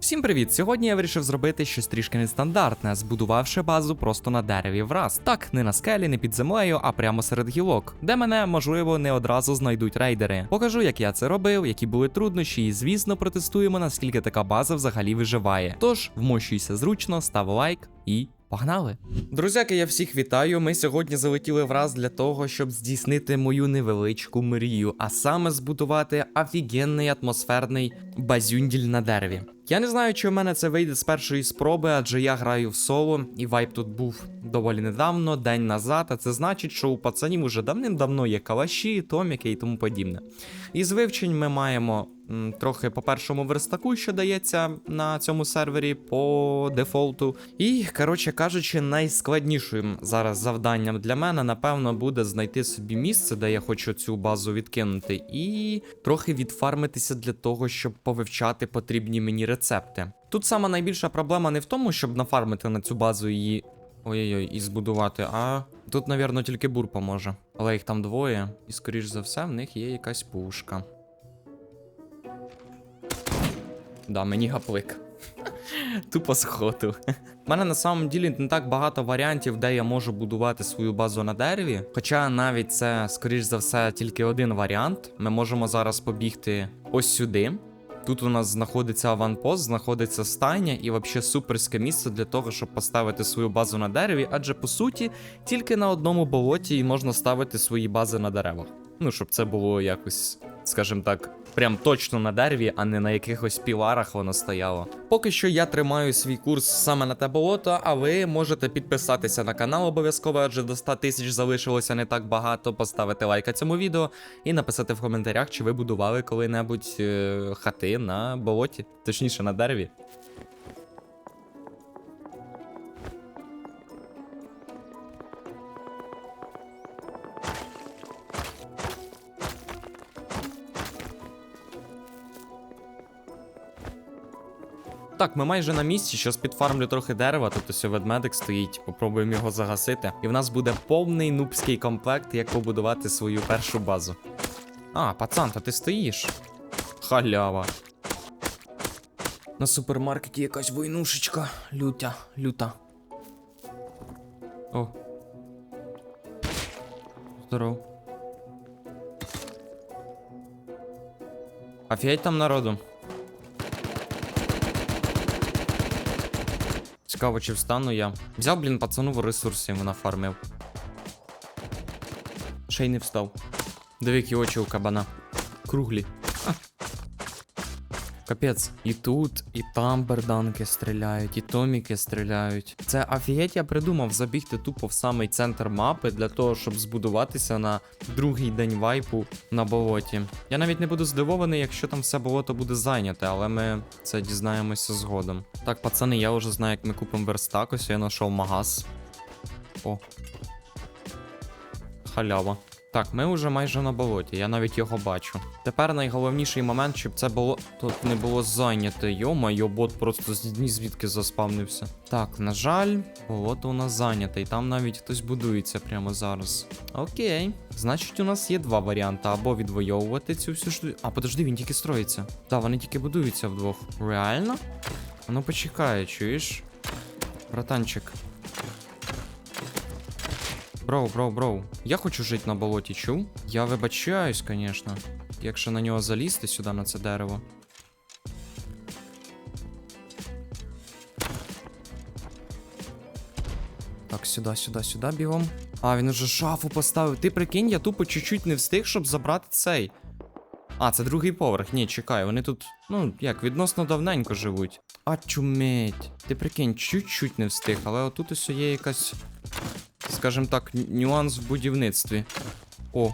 Всім привіт! Сьогодні я вирішив зробити щось трішки нестандартне, збудувавши базу просто на дереві враз. Так, не на скелі, не під землею, а прямо серед гілок, де мене, можливо, не одразу знайдуть рейдери. Покажу, як я це робив, які були труднощі, і звісно, протестуємо, наскільки така база взагалі виживає. Тож, вмощуйся зручно, став лайк і. Погнали! Друзяки, я всіх вітаю. Ми сьогодні залетіли враз для того, щоб здійснити мою невеличку мрію, а саме збудувати офігенний атмосферний базюнділь на дереві. Я не знаю, чи в мене це вийде з першої спроби, адже я граю в соло, і вайп тут був доволі недавно, день назад. А це значить, що у пацанів уже давним-давно є калаші, томіки і тому подібне. Із вивчень ми маємо трохи по першому верстаку, що дається на цьому сервері по дефолту. І, коротше кажучи, найскладнішим зараз завданням для мене, напевно, буде знайти собі місце, де я хочу цю базу відкинути, і трохи відфармитися для того, щоб повивчати потрібні мені рецепти. Тут сама найбільша проблема не в тому, щоб нафармити на цю базу її. Ой-ой-ой, і збудувати, а тут, навірно, тільки бур поможе. Але їх там двоє, і скоріш за все, в них є якась пушка. Да, мені гаплик. Тупо сходу. У мене на самом ділі не так багато варіантів, де я можу будувати свою базу на дереві. Хоча навіть це, скоріш за все, тільки один варіант. Ми можемо зараз побігти ось сюди. Тут у нас знаходиться аванпост, знаходиться стайня і взагалі суперське місце для того, щоб поставити свою базу на дереві, адже по суті тільки на одному болоті і можна ставити свої бази на деревах. Ну, щоб це було якось, скажімо так, прям точно на дереві, а не на якихось піларах воно стояло. Поки що я тримаю свій курс саме на те болото, а ви можете підписатися на канал обов'язково, адже до 100 тисяч залишилося не так багато. Поставити лайка цьому відео і написати в коментарях, чи ви будували коли-небудь е, хати на болоті, точніше на дереві. Так, ми майже на місці. Щас підфармлю трохи дерева. Тут ось ведмедик стоїть. Попробуємо його загасити. І в нас буде повний нубський комплект, як побудувати свою першу базу. А, пацан, та ти стоїш. Халява. На супермаркеті якась войнушечка. Лютя, люта. О. Здоров. Офігеть там народу. Цікаво, чи встану я. Взяв, блін, пацану в ресурси йому нафармив. Ще й не встав. Диви, які очі у кабана. Круглі. Капець. І тут, і там берданки стріляють, і томіки стріляють. Це офігеть я придумав забігти тупо в самий центр мапи для того, щоб збудуватися на другий день вайпу на болоті. Я навіть не буду здивований, якщо там все болото буде зайняте, але ми це дізнаємося згодом. Так, пацани, я вже знаю, як ми купимо верстак, ось я знайшов магаз. О. Халява. Так, ми вже майже на болоті, я навіть його бачу. Тепер найголовніший момент, щоб це було тут не було зайняте. Йо-майо, бот просто ні звідки заспавнився. Так, на жаль, болото у нас зайняте, і там навіть хтось будується прямо зараз. Окей. Значить, у нас є два варіанти: або відвоювати цю всю ж. А, подожди, він тільки строїться. Так, вони тільки будуються вдвох. Реально? Ну почекай, чуєш? Братанчик. Броу, броу, броу. Я хочу жити на болоті, чув? Я вибачаюсь, звісно. Якщо на нього залізти сюди на це дерево. Так, сюди, сюди, сюди бігом. А, він уже шафу поставив. Ти прикинь, я тупо чуть-чуть не встиг, щоб забрати цей. А, це другий поверх. Ні, чекай, вони тут, ну, як, відносно давненько живуть. А чуметь. Ти прикинь, чуть-чуть не встиг, але отут ось є якась скажімо так, н- нюанс в будівництві. О.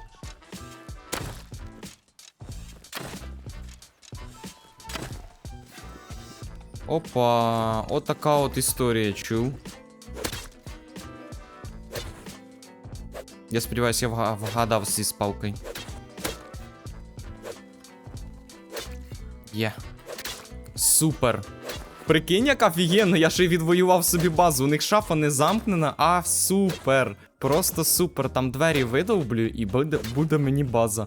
Опа, отака от історія, чув. Я сподіваюся, я вга- вгадав зі спалкою. Є. Супер. Прикинь, як офігенно, я ще й відвоював собі базу. У них шафа не замкнена, а супер. Просто супер. Там двері видовблю і буде, буде мені база.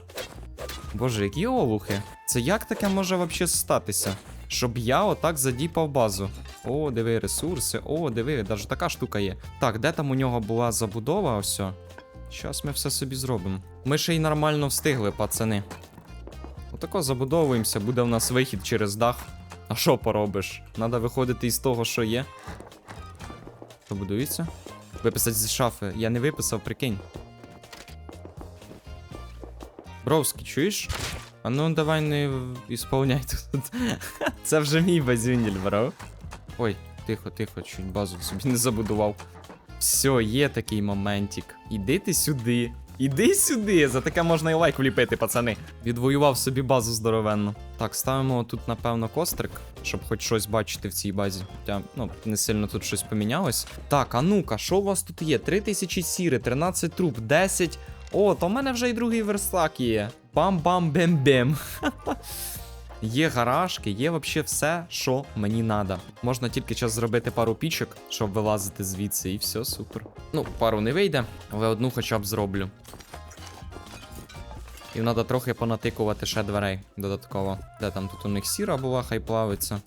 Боже, які олухи. Це як таке може взагалі статися? щоб я отак задіпав базу. О, диви, ресурси, о, диви, навіть така штука є. Так, де там у нього була забудова? Ось. Щас ми все собі зробимо. Ми ще й нормально встигли, пацани. Отако забудовуємося, буде в нас вихід через дах. А що поробиш? Надо виходити із того, що є. Що будується? Виписати зі шафи. Я не виписав, прикинь. Бровський, чуєш? А ну давай не ісполняй тут. Це вже мій базюніль, бро. Ой, тихо, тихо, чуть базу собі не забудував. Все, є такий моментик. Іди ти сюди. Іди сюди. За таке можна і лайк вліпити, пацани. Відвоював собі базу здоровенну. Так, ставимо тут, напевно, кострик, щоб хоч щось бачити в цій базі. Хоча, ну, не сильно тут щось помінялось. Так, а ну-ка, що у вас тут є? 3000 сіри, 13 труб, 10. О, то в мене вже і другий верстак є. Бам-бам-бем-бем. Є гаражки, є взагалі все, що мені треба. Можна тільки час зробити пару пічок, щоб вилазити звідси, і все, супер. Ну, пару не вийде, але одну хоча б зроблю. І треба трохи понатикувати ще дверей додатково. Де там тут у них сіра була, хай плавиться.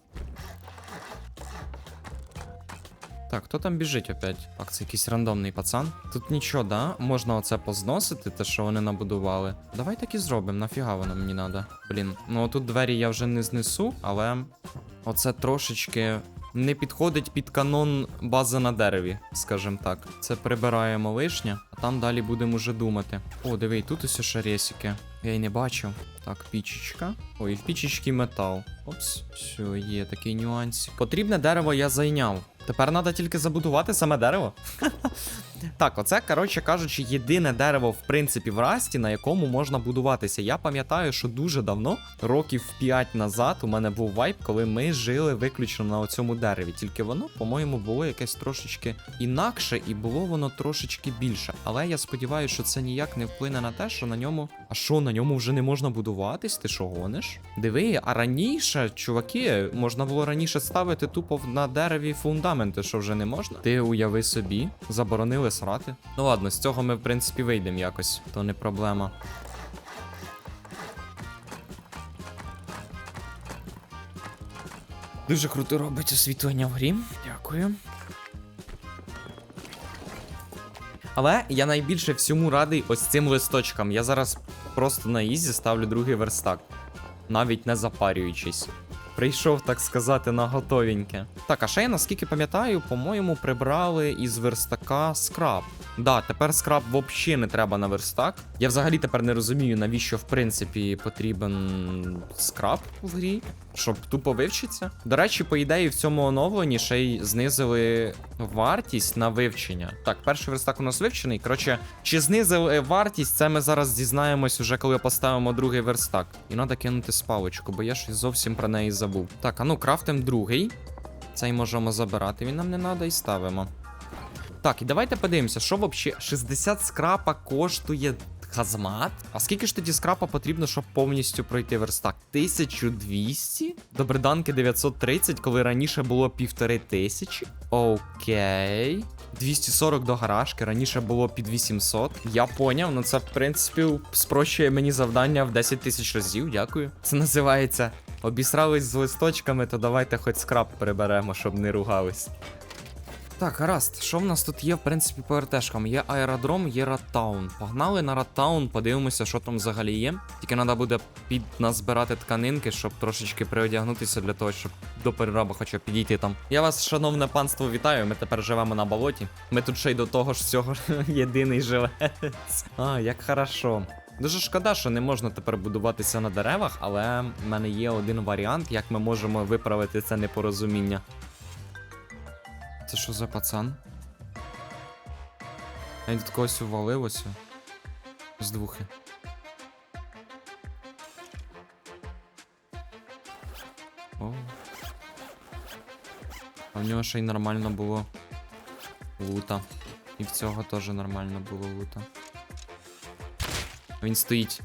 Хто там біжить опять? Так, це якийсь рандомний пацан. Тут нічого, да? Можна оце позносити, те, що вони набудували. Давай так і зробимо, нафіга воно мені надо. Блін, ну тут двері я вже не знесу, але оце трошечки не підходить під канон бази на дереві, скажімо так. Це прибираємо лишнє, а там далі будемо вже думати. О, диви, тут ось ще. Я й не бачив. Так, пічечка. Ой, в пічечці метал. Опс, все, є такий нюансик. Потрібне дерево я зайняв. Тепер треба тільки забудувати саме дерево. так, оце, коротше кажучи, єдине дерево, в принципі, в расті, на якому можна будуватися. Я пам'ятаю, що дуже давно, років 5 назад, у мене був вайп, коли ми жили виключно на цьому дереві. Тільки воно, по-моєму, було якесь трошечки інакше, і було воно трошечки більше. Але я сподіваюся, що це ніяк не вплине на те, що на ньому. А що, на ньому вже не можна будуватись? Ти що гониш? Диви, а раніше, чуваки, можна було раніше ставити тупо на дереві фундаменти, що вже не можна. Ти уяви собі, заборонили срати. Ну ладно, з цього ми, в принципі, вийдемо якось, то не проблема. Дуже круто робить освітлення в грі. Дякую. Але я найбільше всьому радий ось цим листочкам. Я зараз просто на ізі ставлю другий верстак, навіть не запарюючись. Прийшов, так сказати, на готовеньке. Так, а ще я наскільки пам'ятаю, по-моєму, прибрали із верстака скраб. Да, тепер скраб взагалі не треба на верстак. Я взагалі тепер не розумію, навіщо в принципі потрібен скраб в грі, щоб тупо вивчитися. До речі, по ідеї, в цьому оновленні ще й знизили вартість на вивчення. Так, перший верстак у нас вивчений. Коротше, чи знизили вартість, це ми зараз дізнаємось уже, коли поставимо другий верстак. І треба кинути спалочку, бо я щось зовсім про неї забув. Так, а ну крафтим другий. Цей можемо забирати, він нам не треба і ставимо. Так, і давайте подивимося, що взагалі 60 скрапа коштує Хазмат? А скільки ж тоді скрапа потрібно, щоб повністю пройти верстак? 1200? Добриданки 930, коли раніше було півтори тисячі. Окей. 240 до гаражки, раніше було під 800. Я поняв, ну це в принципі спрощує мені завдання в 10 тисяч разів. Дякую. Це називається обісрались з листочками, то давайте хоч скраб приберемо, щоб не ругались. Так, гаразд, що в нас тут є, в принципі, по РТшкам? Є аеродром, є Раттаун. Погнали на Раттаун, подивимося, що там взагалі є. Тільки треба буде під назбирати тканинки, щоб трошечки приодягнутися для того, щоб до перераба хоча підійти там. Я вас, шановне панство, вітаю. Ми тепер живемо на болоті. Ми тут ще й до того ж всього єдиний живець. А, як хорошо. Дуже шкода, що не можна тепер будуватися на деревах, але в мене є один варіант, як ми можемо виправити це непорозуміння. Це що за пацан? Він тут когось уваливося. З двухи. О. А в нього ще й нормально було лута. І в цього теж нормально було лута. Він стоїть.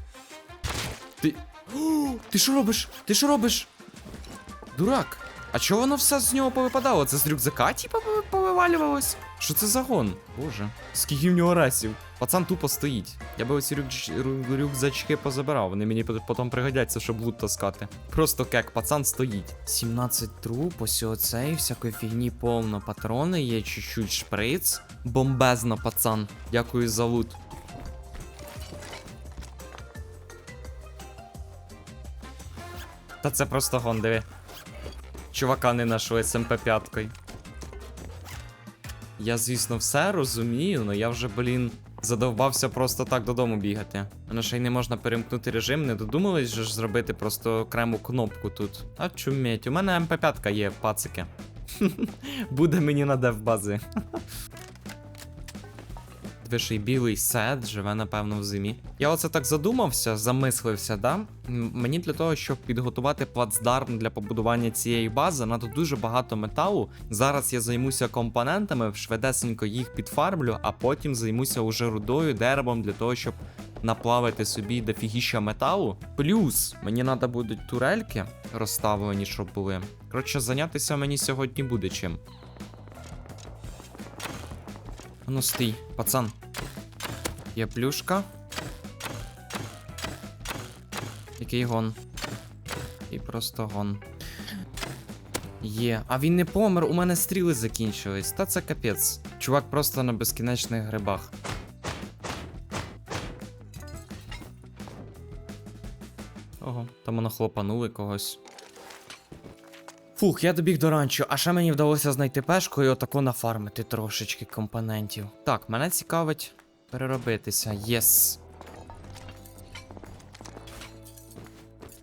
Ти. О, ти що робиш? Ти що робиш? Дурак. А чого воно все з нього повипадало? Це з рюкзака, типа, пови- повивалювалось? Що це за гон? Боже. Скільки в нього расів? Пацан тупо стоїть. Я би оці рюкч... рюкзачки позабирав, вони мені потім пригодяться, щоб лут таскати. Просто кек, пацан стоїть. 17 труб, ось оцей, всякої фігні повно. Патрони є, чуть-чуть шприц. Бомбезно, пацан. Дякую за лут. Та це просто гон, диви. Чувака не нашли з МП5. Я, звісно, все розумію, але я вже, блін, задовбався просто так додому бігати. Мене ще й не можна перемкнути режим, не додумались же ж зробити просто окрему кнопку тут. А чуметь, у мене МП5 є, пацики. Буде мені на дев-бази. Виший білий сет живе, напевно, в зимі. Я оце так задумався, замислився, да? Мені для того, щоб підготувати плацдарм для побудування цієї бази, надо дуже багато металу. Зараз я займуся компонентами, швидесенько їх підфармлю, а потім займуся уже рудою, деревом для того, щоб наплавити собі дофігіща металу. Плюс мені треба будуть турельки розставлені, щоб були. Коротше, зайнятися мені сьогодні буде чим. Ну стій, пацан. Є плюшка. Який гон? І просто гон. Є. А він не помер, у мене стріли закінчились. Та це капець. Чувак просто на безкінечних грибах. Ого, там воно хлопанули когось. Фух, я добіг до ранчо, а ще мені вдалося знайти пешку і отако нафармити трошечки компонентів. Так, мене цікавить переробитися. Єс.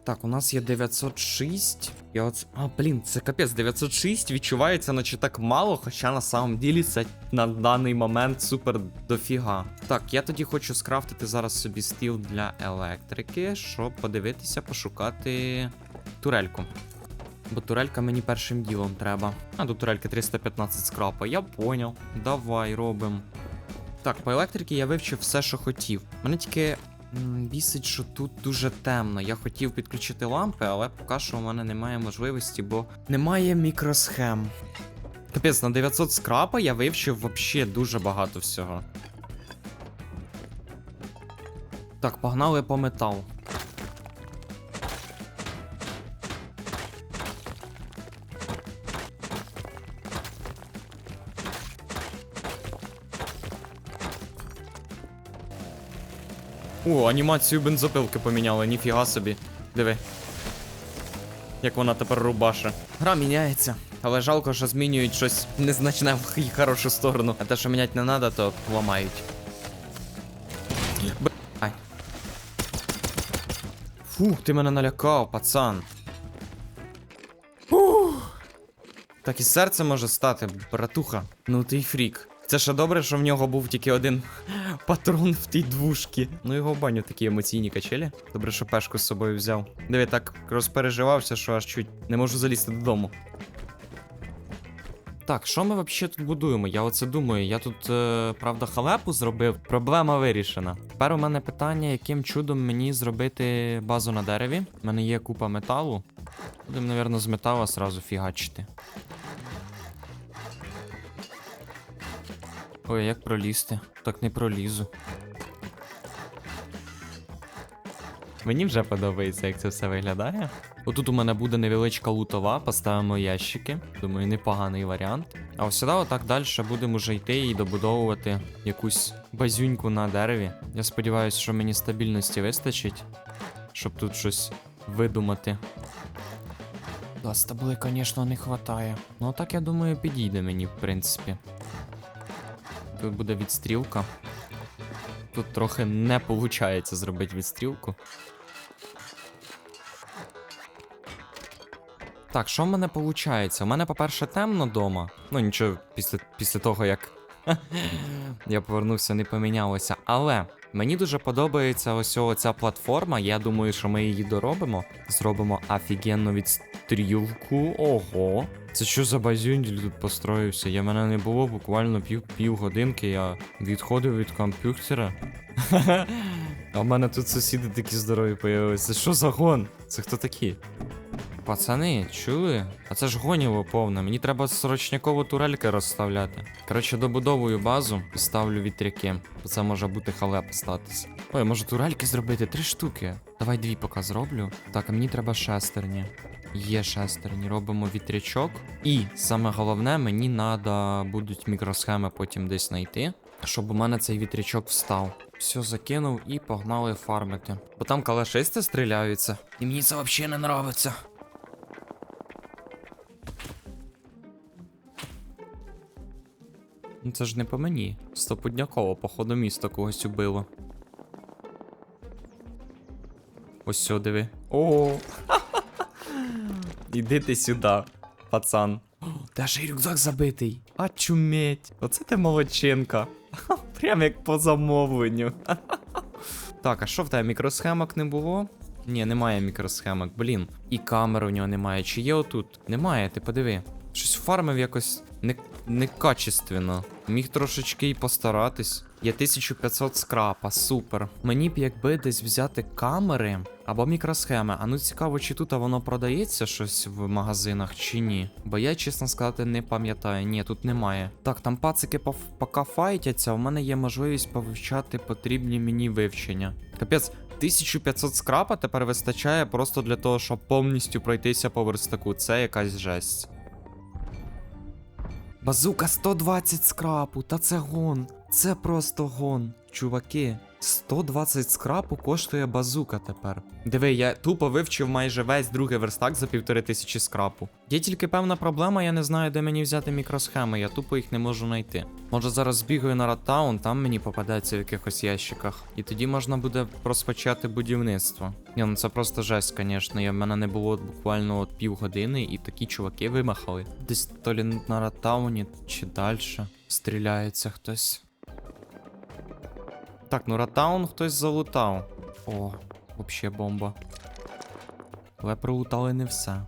Так, у нас є 906. Я от... А, блін, це капець, 906 відчувається, наче так мало, хоча на самом ділі це на даний момент супер дофіга. Так, я тоді хочу скрафтити зараз собі стіл для електрики, щоб подивитися, пошукати турельку. Бо турелька мені першим ділом треба. А до турельки 315 скрапа. Я поняв. Давай робимо. Так, по електриці я вивчив все, що хотів. Мене тільки бісить, що тут дуже темно. Я хотів підключити лампи, але поки що у мене немає можливості, бо немає мікросхем. Капець, на 900 скрапа я вивчив вообще дуже багато всього. Так, погнали по метал. О, анімацію бензопилки поміняли, ніфіга собі. Диви. Як вона тепер рубаше. Гра міняється. Але жалко, що змінюють щось незначне в її хорошу сторону. А те, що міняти не треба, то ламають. Б... Ай. Фух, ти мене налякав, пацан. Фух. Так і серце може стати, братуха. Ну ти й фрік. Це ще добре, що в нього був тільки один патрон в тій двушці. Ну його баню такі емоційні качелі. Добре, що пешку з собою взяв. Диви, так розпереживався, що аж чуть не можу залізти додому. Так, що ми взагалі тут будуємо? Я оце думаю. Я тут, е, правда, халепу зробив. Проблема вирішена. Тепер у мене питання, яким чудом мені зробити базу на дереві. У мене є купа металу. Будемо, напевно, з металу сразу фігачити. Ой, як пролізти? Так не пролізу. Мені вже подобається, як це все виглядає. Отут у мене буде невеличка лутова, поставимо ящики. Думаю, непоганий варіант. А ось сюди отак далі будемо вже йти і добудовувати якусь базюньку на дереві. Я сподіваюся, що мені стабільності вистачить, щоб тут щось видумати. Да, стабли, звісно, не вистачає. Ну так я думаю, підійде мені, в принципі. Тут буде відстрілка. Тут трохи не виходить зробити відстрілку. Так, що в мене виходить? У мене, по-перше, темно вдома. Ну, нічого, після, після того, як я повернувся, не помінялося. Але мені дуже подобається ось ця платформа. Я думаю, що ми її доробимо. Зробимо офігенну відстрілку. Ого. Це що за базюндель тут построївся? Я мене не було буквально пів, годинки, я відходив від комп'ютера. А в мене тут сусіди такі здорові появилися. Що за гон? Це хто такі? пацани, чули? А це ж гоніло повне. Мені треба срочняково турельки розставляти. Коротше, добудовую базу і ставлю вітряки. Бо це може бути халеп статися. Ой, може турельки зробити три штуки. Давай дві поки зроблю. Так, а мені треба шестерні. Є шестерні, робимо вітрячок. І саме головне, мені треба будуть мікросхеми потім десь знайти, щоб у мене цей вітрячок встав. Все закинув і погнали фармити. Бо там калашисти стріляються. І мені це взагалі не нравиться. Ну це ж не по мені. Стопудняково, походу, місто когось убило. Ось сюди диви. О! Іди ти сюди, пацан. Та ж і рюкзак забитий. А чуметь. Оце ти молодчинка. Прям як по замовленню. так, а що в тебе мікросхемок не було? Ні, немає мікросхемок, блін. І камер у нього немає. Чи є отут? Немає, ти подиви. Щось фармив якось не, некачественно. Міг трошечки й постаратись. Є 1500 скрапа, супер. Мені б якби десь взяти камери або мікросхеми. А ну цікаво, чи тут воно продається щось в магазинах, чи ні. Бо я, чесно сказати, не пам'ятаю. Ні, тут немає. Так, там пацики поки файтяться, у мене є можливість повивчати потрібні мені вивчення. Капець. 1500 скрапа тепер вистачає просто для того, щоб повністю пройтися по верстаку. Це якась жесть. Базука 120 скрапу, та це гон. Це просто гон, чуваки. 120 скрапу коштує базука тепер. Диви, я тупо вивчив майже весь другий верстак за півтори тисячі скрапу. Є тільки певна проблема, я не знаю, де мені взяти мікросхеми, я тупо їх не можу знайти. Може зараз збігаю на Раттаун, там мені попадеться в якихось ящиках. І тоді можна буде розпочати будівництво. Ні, ну це просто жесть, звісно. Я в мене не було буквально от півгодини, і такі чуваки вимахали. Десь то лі на Раттауні чи далі стріляється хтось. Так, ну Ратаун хтось залутав. О, вообще бомба. Але пролутали не все.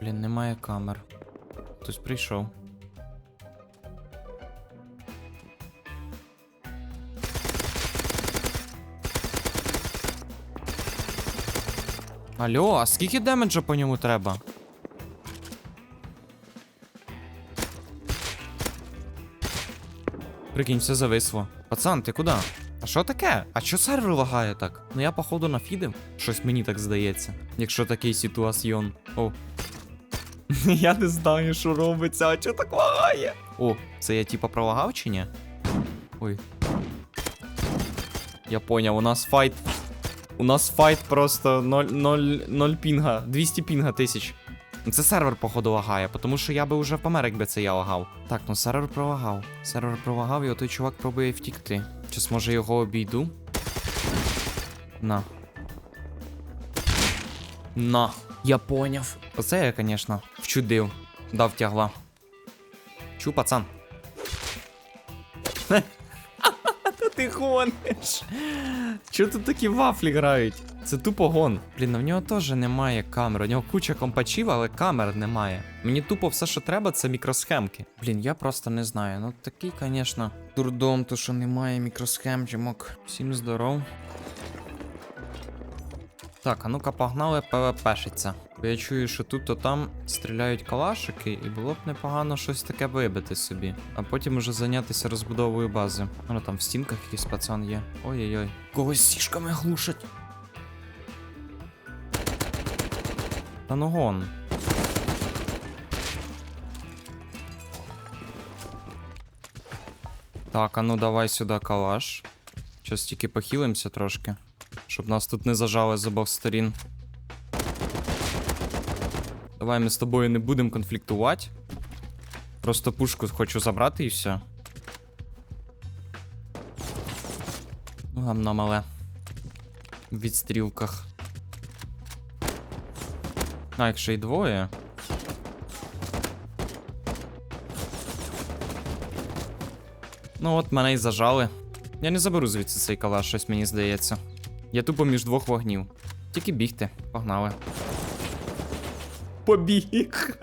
Блін, немає камер. Хтось прийшов. Алло, а скільки демеджа по ньому треба? Прикинь, все зависло. Пацан, ти куди? А що таке? А чо сервер лагає так? Ну я походу нафідив. Щось мені так здається. Якщо такий ситуаціон. О. я не знаю, що робиться, а чо так лагає? О, це я типа пролагав чи ні? Ой. Я поняв, у нас файт. У нас файт просто 0, 0, 0 пінга, 200 пінга тисяч. Ну, Це сервер, походу, лагає, тому що я би вже помер, якби це я лагав. Так, ну сервер пролагав. Сервер пролагав, і отой чувак пробує втікти. Час може його обійду. На. На. Я поняв. Оце я, звісно, вчудив. Дав тягла. Чу, пацан. Ти гониш. Чого тут такі вафлі грають? Це тупо гон. Блін, а в нього теж немає камер. У нього куча компачів, але камер немає. Мені тупо все, що треба, це мікросхемки. Блін, я просто не знаю. Ну такий, звісно, дурдом, то що немає мікросхемчимок. Всім здоров. Так, а ну-ка погнали ПВПшиться. Бо я чую, що тут то там стріляють калашики, і було б непогано щось таке вибити собі. А потім уже зайнятися розбудовою бази. Ну там в стінках якийсь пацан є. Ой-ой-ой. Когось сішками глушать. Та ну гон. Так, а ну давай сюди калаш. Щас тільки похилимося трошки. Щоб нас тут не зажали з обох сторін. Давай ми з тобою не будемо конфліктувати. Просто пушку хочу забрати і все. Ну, гамно мале. В відстрілках. А, якщо й двоє. Ну от мене і зажали. Я не заберу звідси цей калаш, щось мені здається. Я тупо між двох вогнів. Тільки бігти, погнали. Побіг.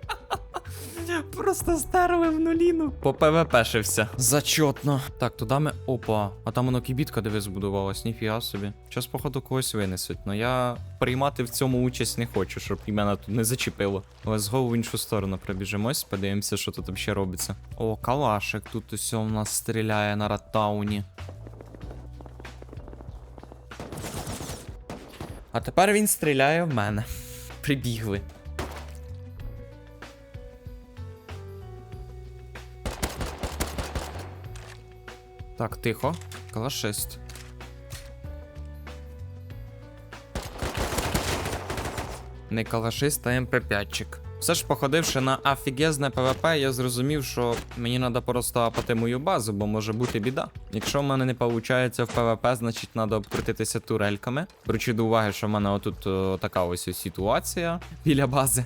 Просто стерли в нуліну. По ПВПшився. Зачотно. Так, туди ми. Опа. А там воно кібітка диви збудувалась, ніфіга собі. Час, походу, когось винесуть. Ну я приймати в цьому участь не хочу, щоб і мене тут не зачепило. Але згоу в іншу сторону пробіжимось, подивимося, що тут взагалі робиться. О, калашик тут усе у нас стріляє на Раттауні. А тепер він стріляє в мене. Прибігли. Так, тихо. Калашист. Не калашист, а МП5чик. Все ж походивши на офігезне ПВП, я зрозумів, що мені треба просто апати мою базу, бо може бути біда. Якщо в мене не виходить в ПВП, значить треба обкрутитися турельками. Беручи до уваги, що в мене отут о, така ось ситуація біля бази.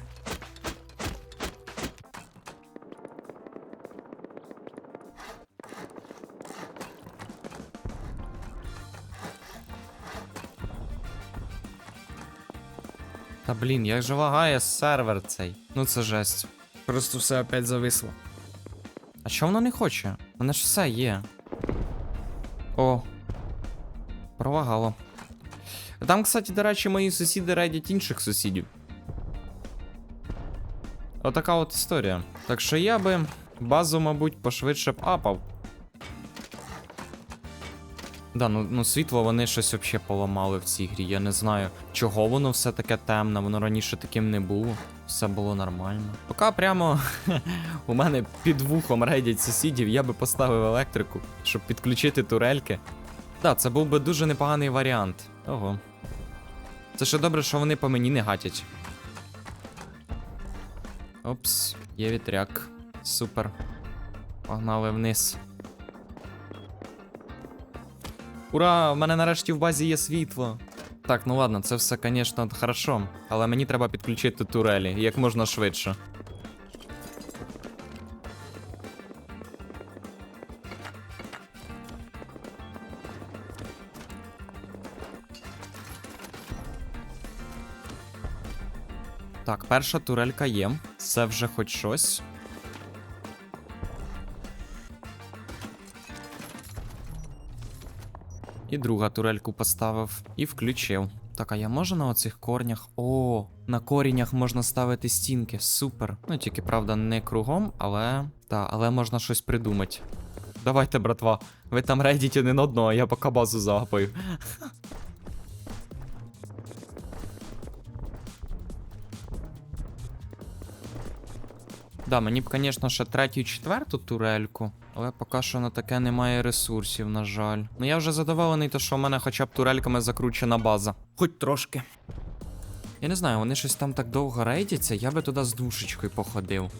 Та блін, як же лагає сервер цей. Ну це жесть. Просто все опять зависло. А чого воно не хоче? Мене ж все є. О. Пролагало. Там, кстати, до речі, мої сусіди рейдять інших сусідів. Отака от історія. Так що я би базу, мабуть, пошвидше б апав. Да, ну, ну світло вони щось взагалі поламали в цій грі. Я не знаю, чого воно все таке темне, воно раніше таким не було. Все було нормально. Поки прямо у мене під вухом рейдять сусідів, я би поставив електрику, щоб підключити турельки. Так, це був би дуже непоганий варіант. Ого. Це ще добре, що вони по мені не гатять. Опс, є вітряк. Супер. Погнали вниз. Ура! В мене нарешті в базі є світло. Так, ну ладно, це все, звісно, хорошо, але мені треба підключити турелі як можна швидше. Так, перша турелька є. Це вже хоч щось. І друга турельку поставив і включив. Так, а я можу на оцих корнях? О, на коріннях можна ставити стінки. Супер. Ну тільки правда не кругом, але. Та, але можна щось придумати. Давайте, братва. Ви там рейдіть один одного, а я поки базу загапаю. Да, мені б, звісно, ще третю і четверту турельку, але поки що на таке немає ресурсів, на жаль. Ну я вже задоволений, то що в мене хоча б турельками закручена база. Хоч трошки. Я не знаю, вони щось там так довго рейдяться, я би туди з душечкою походив.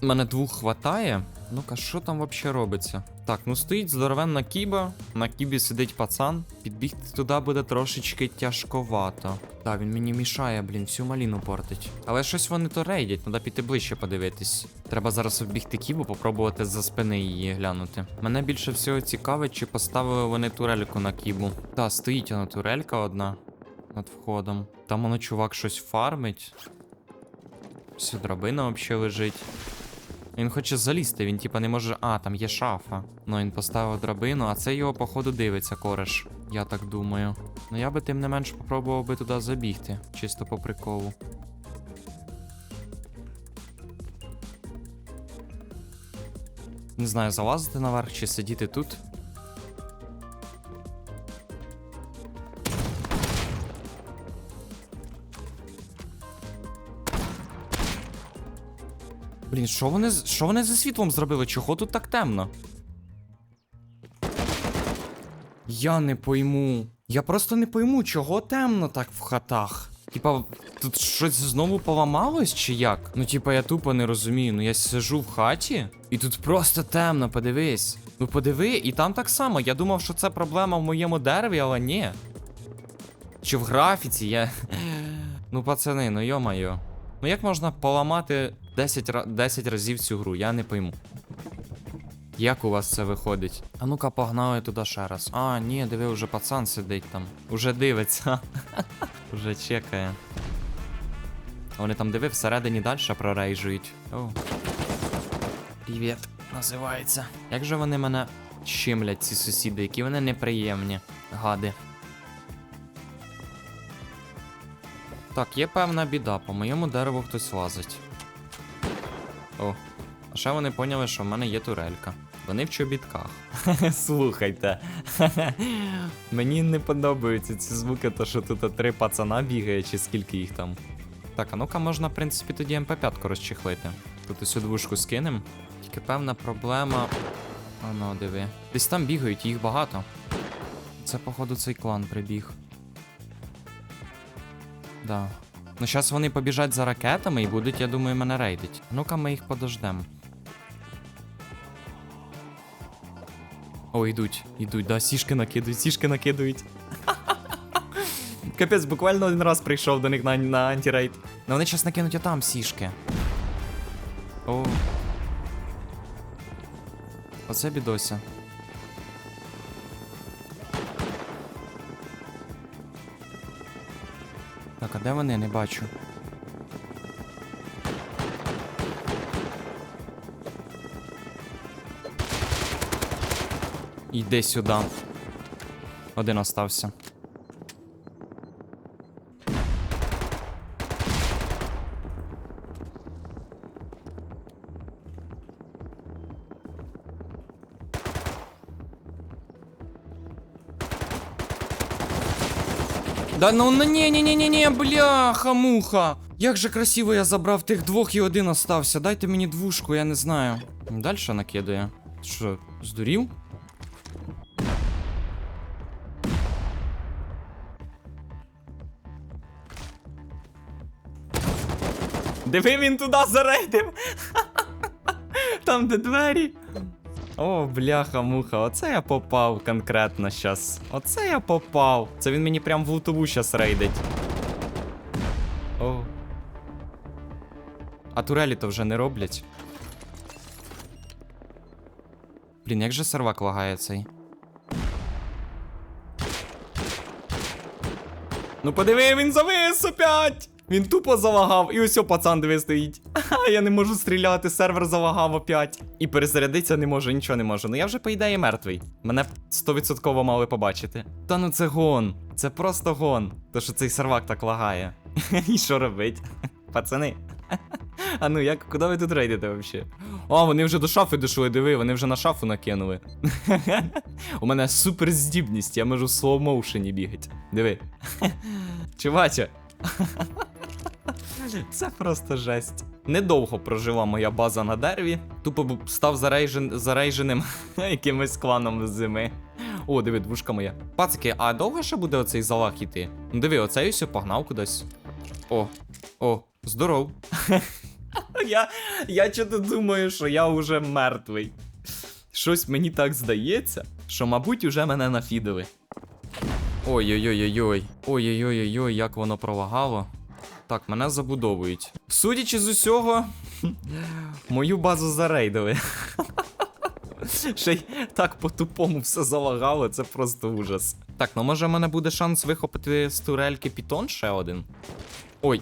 Мене двох хватає. Ну-ка, що там взагалі робиться? Так, ну стоїть здоровенна кіба, на кібі сидить пацан. Підбігти туди буде трошечки тяжковато. Так, він мені мішає, блін, всю маліну портить. Але щось вони то рейдять, треба піти ближче подивитись. Треба зараз оббігти кібу, попробувати за спини її глянути. Мене більше всього цікавить, чи поставили вони турельку на кібу. Та, стоїть вона турелька одна над входом. Там воно чувак щось фармить. Все, драбина взагалі лежить. Він хоче залізти, він типа не може. А, там є шафа. Ну він поставив драбину, а це його, походу, дивиться кореш. Я так думаю. Ну я би тим не менш попробував би туди забігти, чисто по приколу. Не знаю, залазити наверх чи сидіти тут. Блін, що вони, що вони за світлом зробили? Чого тут так темно? Я не пойму. Я просто не пойму, чого темно так в хатах. Типа, тут щось знову поламалось чи як? Ну, типа, я тупо не розумію. Ну я сижу в хаті, і тут просто темно, подивись. Ну подиви, і там так само. Я думав, що це проблема в моєму дереві, але ні. Чи в графіці я. Ну, пацани, ну йо-майо. Ну як можна поламати 10, 10 разів цю гру, я не пойму. Як у вас це виходить? А ну-ка, погнали туди ще раз. А, ні, диви, вже пацан сидить там. Уже дивиться. Уже чекає. Вони там диви всередині далі прорейжують. Привіт, називається. Як же вони мене щемлять, ці сусіди, які вони неприємні. Гади. Так, є певна біда, по моєму дереву хтось лазить. О, а ще вони поняли, що в мене є турелька. Вони в чобітках. Слухайте. Мені не подобаються ці звуки, то що тут три пацана бігає, чи скільки їх там. Так, а ну-ка можна, в принципі, тоді МП5 розчехлити. Тут усю двушку скинем. Тільки певна проблема. А ну, диви. Десь там бігають, їх багато. Це, походу, цей клан прибіг. Да. Ну, зараз вони побіжать за ракетами і будуть, я думаю, мене рейдить. Ну-ка ми їх подождемо. О, йдуть, йдуть, да, сішки накидують, сішки накидують. Капець, буквально один раз прийшов до них на, на антирейд. Ну вони зараз накинуть отам сішки. О. Оце бідося. Так, а де вони? Не бачу. Іди сюди. Один остався. Да ну ну ні, ні, ні, ні, бляха, муха. Як же красиво я забрав тих двох і один остався. Дайте мені двушку, я не знаю. Далі накидує. Що, здурів? Диви, він туди зарейдив. Там, де двері. О, бляха, муха, оце я попав конкретно щас. Оце я попав. Це він мені прям в лутову щас рейдить. О. А турелі то вже не роблять. Блін, як же сервак лагає цей? Ну подиви, він завис опять! Він тупо залагав, і ось пацан диви стоїть. Ха, я не можу стріляти, сервер залагав опять. І перезарядитися не можу, нічого не можу. Ну я вже, по ідеї, мертвий. Мене 100% мали побачити. Та ну це гон. Це просто гон. То що цей сервак так лагає. І що робить? Пацани. А ну як, куди ви тут рейдите взагалі? О, вони вже до шафи дійшли, диви, вони вже на шафу накинули. У мене суперздібність, я можу в слоу-моушені бігати. Диви. Чуваче. Це просто жесть. Недовго прожила моя база на дереві. Тупо став зарейжен, зарейженим якимось кланом зими. О, диви, двушка моя. Пацики, а довго ще буде оцей залах іти? Ну диви, оцей ось погнав кудись. О, о, здоров. я я чого думаю, що я вже мертвий. Щось мені так здається, що, мабуть, уже мене нафідили. Ой-ой-ой-ой-ой. Ой-ой-ой-ой, як воно пролагало. Так, мене забудовують. Судячи з усього, мою базу зарейдили. Ще й так по-тупому все залагало, це просто ужас. Так, ну може в мене буде шанс вихопити з турельки пітон ще один. Ой.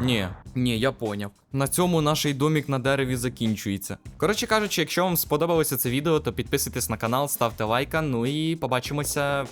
Ні, ні, я поняв. На цьому наш домік на дереві закінчується. Коротше кажучи, якщо вам сподобалося це відео, то підписуйтесь на канал, ставте лайка. Ну і побачимося